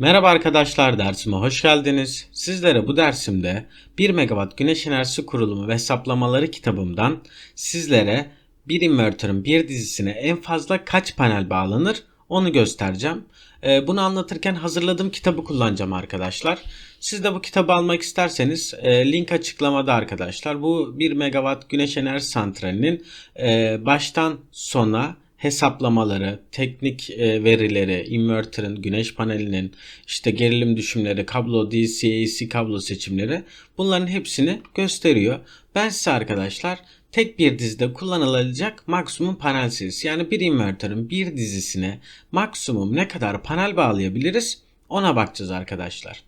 Merhaba arkadaşlar dersime hoş geldiniz. Sizlere bu dersimde 1 megawatt güneş enerjisi kurulumu ve hesaplamaları kitabımdan sizlere bir invertörün bir dizisine en fazla kaç panel bağlanır onu göstereceğim. Ee, bunu anlatırken hazırladığım kitabı kullanacağım arkadaşlar. Siz de bu kitabı almak isterseniz e, link açıklamada arkadaşlar. Bu 1 megawatt güneş enerji santralinin e, baştan sona hesaplamaları, teknik e, verileri, inverter'ın, güneş panelinin, işte gerilim düşümleri, kablo DC, AC kablo seçimleri bunların hepsini gösteriyor. Ben size arkadaşlar tek bir dizide kullanılacak maksimum panel sayısı yani bir inverter'ın bir dizisine maksimum ne kadar panel bağlayabiliriz ona bakacağız arkadaşlar.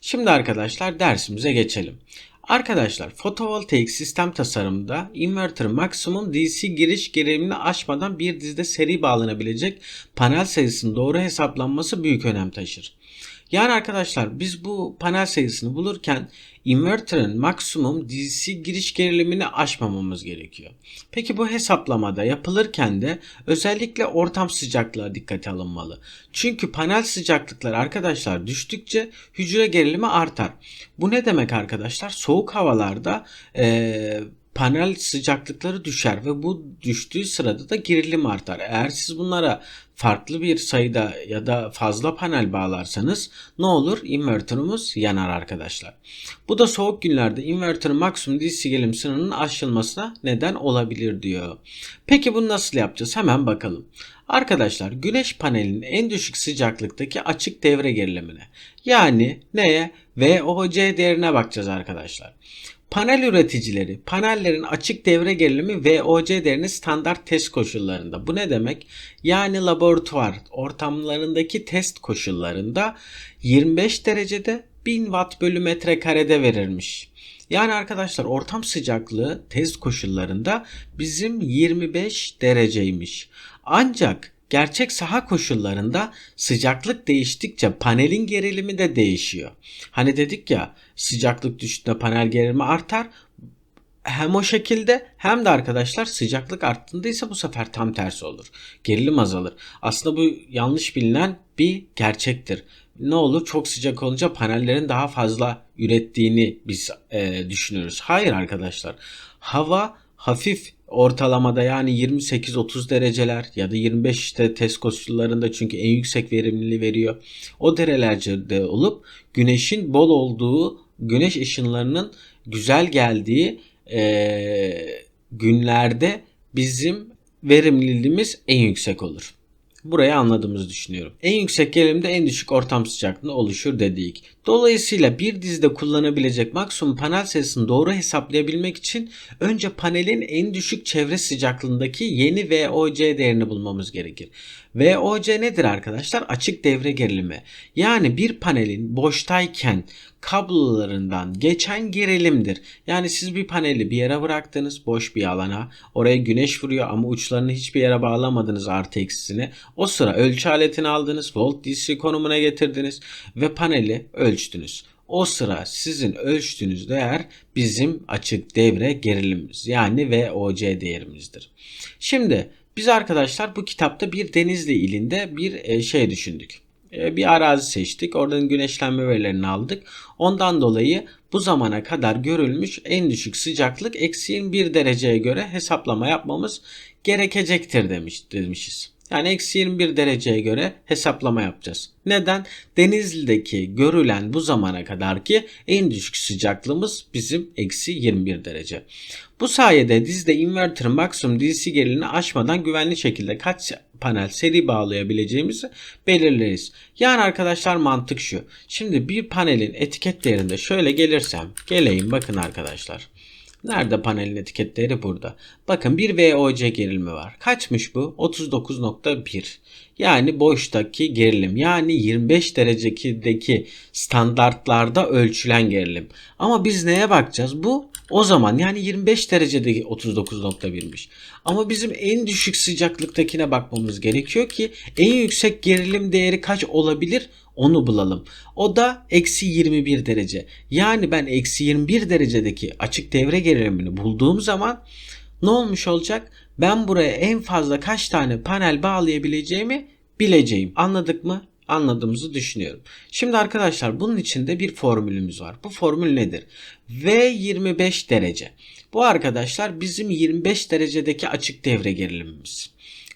Şimdi arkadaşlar dersimize geçelim. Arkadaşlar fotovoltaik sistem tasarımında inverter maksimum DC giriş gerilimini aşmadan bir dizide seri bağlanabilecek panel sayısının doğru hesaplanması büyük önem taşır. Yani arkadaşlar biz bu panel sayısını bulurken inverter'ın maksimum DC giriş gerilimini aşmamamız gerekiyor. Peki bu hesaplamada yapılırken de özellikle ortam sıcaklığa dikkate alınmalı. Çünkü panel sıcaklıkları arkadaşlar düştükçe hücre gerilimi artar. Bu ne demek arkadaşlar? Soğuk havalarda ee, panel sıcaklıkları düşer ve bu düştüğü sırada da gerilim artar. Eğer siz bunlara farklı bir sayıda ya da fazla panel bağlarsanız ne olur? Inverter'ımız yanar arkadaşlar. Bu da soğuk günlerde inverter'ın maksimum DC gerilim sınırının aşılmasına neden olabilir diyor. Peki bunu nasıl yapacağız? Hemen bakalım. Arkadaşlar güneş panelinin en düşük sıcaklıktaki açık devre gerilimine yani neye? VOC değerine bakacağız arkadaşlar. Panel üreticileri panellerin açık devre gerilimi VOC değerini standart test koşullarında. Bu ne demek? Yani laboratuvar ortamlarındaki test koşullarında 25 derecede 1000 watt bölü metrekarede verilmiş. Yani arkadaşlar ortam sıcaklığı test koşullarında bizim 25 dereceymiş. Ancak Gerçek saha koşullarında sıcaklık değiştikçe panelin gerilimi de değişiyor. Hani dedik ya sıcaklık düştüğünde panel gerilimi artar. Hem o şekilde hem de arkadaşlar sıcaklık arttığında ise bu sefer tam tersi olur. Gerilim azalır. Aslında bu yanlış bilinen bir gerçektir. Ne olur çok sıcak olunca panellerin daha fazla ürettiğini biz e, düşünüyoruz. Hayır arkadaşlar. Hava hafif ortalamada yani 28-30 dereceler ya da 25 işte test koşullarında çünkü en yüksek verimliliği veriyor. O derelerde olup güneşin bol olduğu, güneş ışınlarının güzel geldiği e, günlerde bizim verimliliğimiz en yüksek olur. Burayı anladığımızı düşünüyorum. En yüksek gerilimde en düşük ortam sıcaklığında oluşur dedik. Dolayısıyla bir dizide kullanabilecek maksimum panel sayısını doğru hesaplayabilmek için önce panelin en düşük çevre sıcaklığındaki yeni VOC değerini bulmamız gerekir. VOC nedir arkadaşlar? Açık devre gerilimi. Yani bir panelin boştayken kablolarından geçen gerilimdir. Yani siz bir paneli bir yere bıraktınız boş bir alana. Oraya güneş vuruyor ama uçlarını hiçbir yere bağlamadınız artı eksisini. O sıra ölçü aletini aldınız. Volt DC konumuna getirdiniz ve paneli ölçtünüz. O sıra sizin ölçtüğünüz değer bizim açık devre gerilimimiz yani VOC değerimizdir. Şimdi biz arkadaşlar bu kitapta bir Denizli ilinde bir şey düşündük. Bir arazi seçtik. Oradan güneşlenme verilerini aldık. Ondan dolayı bu zamana kadar görülmüş en düşük sıcaklık eksi 21 dereceye göre hesaplama yapmamız gerekecektir demiş, demişiz. Yani eksi 21 dereceye göre hesaplama yapacağız. Neden? Denizli'deki görülen bu zamana kadar ki en düşük sıcaklığımız bizim eksi 21 derece. Bu sayede dizide inverter'ın maksimum DC gerilimini aşmadan güvenli şekilde kaç panel seri bağlayabileceğimizi belirleriz. Yani arkadaşlar mantık şu. Şimdi bir panelin etiket değerinde şöyle gelirsem geleyim bakın arkadaşlar. Nerede panelin etiketleri burada. Bakın bir VOC gerilimi var. Kaçmış bu? 39.1. Yani boştaki gerilim. Yani 25 derecedeki standartlarda ölçülen gerilim. Ama biz neye bakacağız? Bu o zaman yani 25 derecedeki 39.1'miş. Ama bizim en düşük sıcaklıktakine bakmamız gerekiyor ki en yüksek gerilim değeri kaç olabilir onu bulalım. O da eksi 21 derece. Yani ben eksi 21 derecedeki açık devre gerilimini bulduğum zaman ne olmuş olacak? Ben buraya en fazla kaç tane panel bağlayabileceğimi bileceğim. Anladık mı? anladığımızı düşünüyorum. Şimdi arkadaşlar bunun içinde bir formülümüz var. Bu formül nedir? V 25 derece. Bu arkadaşlar bizim 25 derecedeki açık devre gerilimimiz.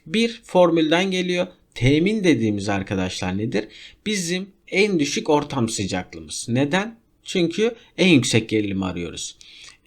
Bir formülden geliyor. Temin dediğimiz arkadaşlar nedir? Bizim en düşük ortam sıcaklığımız. Neden? Çünkü en yüksek gerilimi arıyoruz.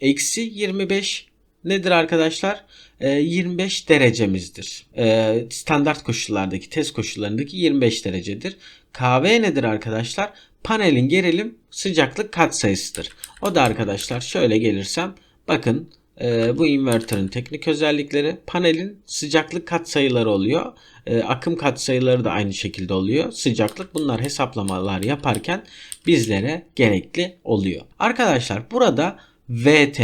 Eksi 25 nedir arkadaşlar? 25 ee, derecemizdir. Ee, standart koşullardaki, test koşullarındaki 25 derecedir. KV nedir arkadaşlar? Panelin gerilim sıcaklık katsayısıdır. O da arkadaşlar şöyle gelirsem bakın e, bu inverter'ın teknik özellikleri panelin sıcaklık katsayıları oluyor. E, akım katsayıları da aynı şekilde oluyor. Sıcaklık bunlar hesaplamalar yaparken bizlere gerekli oluyor. Arkadaşlar burada VT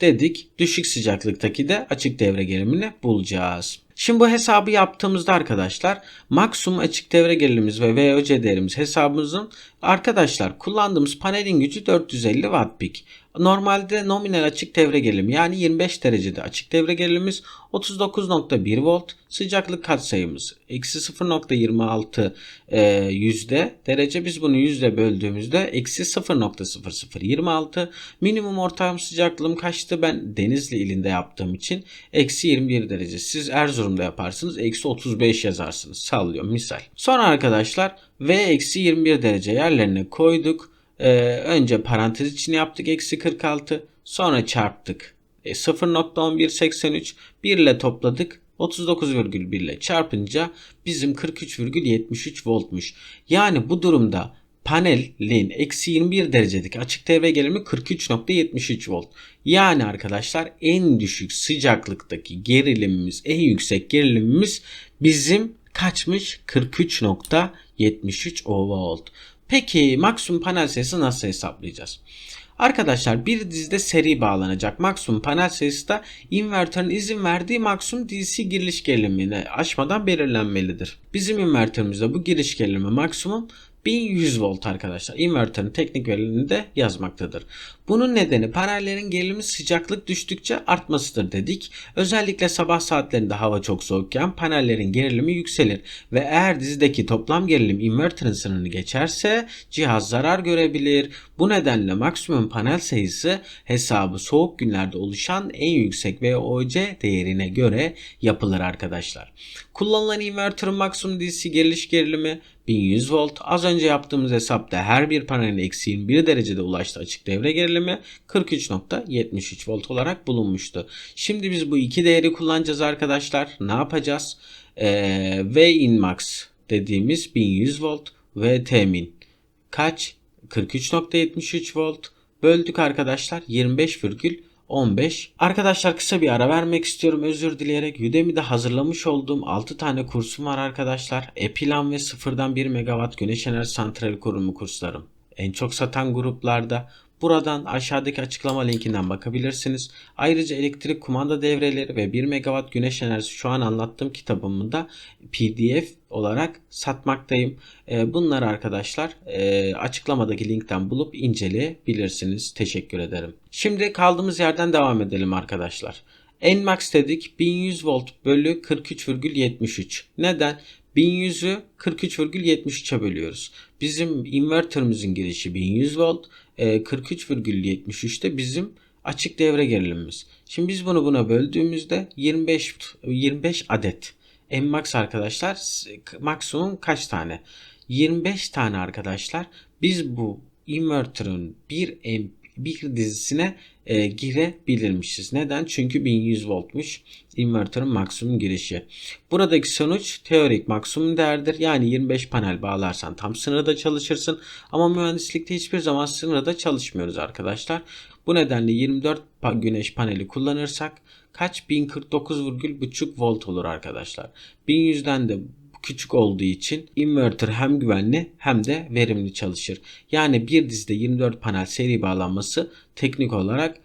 dedik. Düşük sıcaklıktaki de açık devre gerilimini bulacağız. Şimdi bu hesabı yaptığımızda arkadaşlar maksimum açık devre gerilimimiz ve VOC değerimiz hesabımızın arkadaşlar kullandığımız panelin gücü 450 watt peak. Normalde nominal açık devre gerilimi yani 25 derecede açık devre gerilimimiz 39.1 volt. Sıcaklık katsayımız eksi 0.26 e, yüzde derece. Biz bunu yüzde böldüğümüzde eksi 0.0026. Minimum ortam sıcaklığım kaçtı? Ben Denizli ilinde yaptığım için eksi 21 derece. Siz Erzurum'da yaparsınız eksi 35 yazarsınız. Sallıyorum misal. Sonra arkadaşlar V eksi 21 derece yerlerine koyduk. Ee, önce parantez için yaptık eksi 46 sonra çarptık. E, 0.1183 1 ile topladık 39,1 ile çarpınca bizim 43,73 voltmuş. Yani bu durumda panelin eksi 21 derecedeki açık devre gerilimi 43.73 volt. Yani arkadaşlar en düşük sıcaklıktaki gerilimimiz en yüksek gerilimimiz bizim kaçmış 43.73 volt. Peki maksimum panel sayısı nasıl hesaplayacağız? Arkadaşlar bir dizide seri bağlanacak maksimum panel sayısı da invertörün izin verdiği maksimum DC giriş gerilimini aşmadan belirlenmelidir. Bizim invertörümüzde bu giriş gerilimi maksimum 1100 volt arkadaşlar. Inverter'ın teknik verilerini de yazmaktadır. Bunun nedeni panellerin gerilimi sıcaklık düştükçe artmasıdır dedik. Özellikle sabah saatlerinde hava çok soğukken panellerin gerilimi yükselir ve eğer dizideki toplam gerilim inverter'ın sınırını geçerse cihaz zarar görebilir. Bu nedenle maksimum panel sayısı hesabı soğuk günlerde oluşan en yüksek VOC değerine göre yapılır arkadaşlar. Kullanılan inverter'ın maksimum DC geriliş gerilimi 1100 volt. Az önce yaptığımız hesapta her bir panelin eksi 21 derecede ulaştığı açık devre gerilimi 43.73 volt olarak bulunmuştu. Şimdi biz bu iki değeri kullanacağız arkadaşlar. Ne yapacağız? Ee, v in max dediğimiz 1100 volt ve Tmin kaç? 43.73 volt böldük arkadaşlar 25, 15. Arkadaşlar kısa bir ara vermek istiyorum özür dileyerek. Udemy'de hazırlamış olduğum 6 tane kursum var arkadaşlar. Epilan ve sıfırdan 1 megawatt güneş enerji santrali kurumu kurslarım. En çok satan gruplarda Buradan aşağıdaki açıklama linkinden bakabilirsiniz. Ayrıca elektrik kumanda devreleri ve 1 megawatt güneş enerjisi şu an anlattığım kitabımı da PDF olarak satmaktayım. Ee, bunları arkadaşlar e, açıklamadaki linkten bulup inceleyebilirsiniz. Teşekkür ederim. Şimdi kaldığımız yerden devam edelim arkadaşlar. Nmax dedik 1100 volt bölü 43,73. Neden? 1100'ü 43,73'e bölüyoruz. Bizim invertörümüzün girişi 1100 volt. 43,73'te bizim açık devre gerilimimiz. Şimdi biz bunu buna böldüğümüzde 25 25 adet. Nmax arkadaşlar maksimum kaç tane? 25 tane arkadaşlar. Biz bu inverter'ın bir bir dizisine e, girebilirmişiz. Neden? Çünkü 1100 voltmuş inverter'ın maksimum girişi. Buradaki sonuç teorik maksimum değerdir. Yani 25 panel bağlarsan tam sınırda çalışırsın. Ama mühendislikte hiçbir zaman sınırda çalışmıyoruz arkadaşlar. Bu nedenle 24 güneş paneli kullanırsak kaç 1049,5 volt olur arkadaşlar. 1100'den de küçük olduğu için inverter hem güvenli hem de verimli çalışır. Yani bir dizide 24 panel seri bağlanması teknik olarak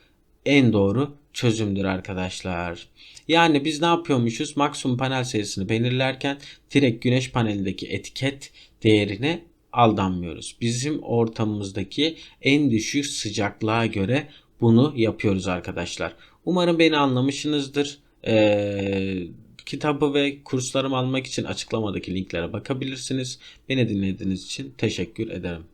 en doğru çözümdür arkadaşlar. Yani biz ne yapıyormuşuz? Maksimum panel sayısını belirlerken direkt güneş panelindeki etiket değerine aldanmıyoruz. Bizim ortamımızdaki en düşük sıcaklığa göre bunu yapıyoruz arkadaşlar. Umarım beni anlamışsınızdır. Ee, kitabı ve kurslarımı almak için açıklamadaki linklere bakabilirsiniz. Beni dinlediğiniz için teşekkür ederim.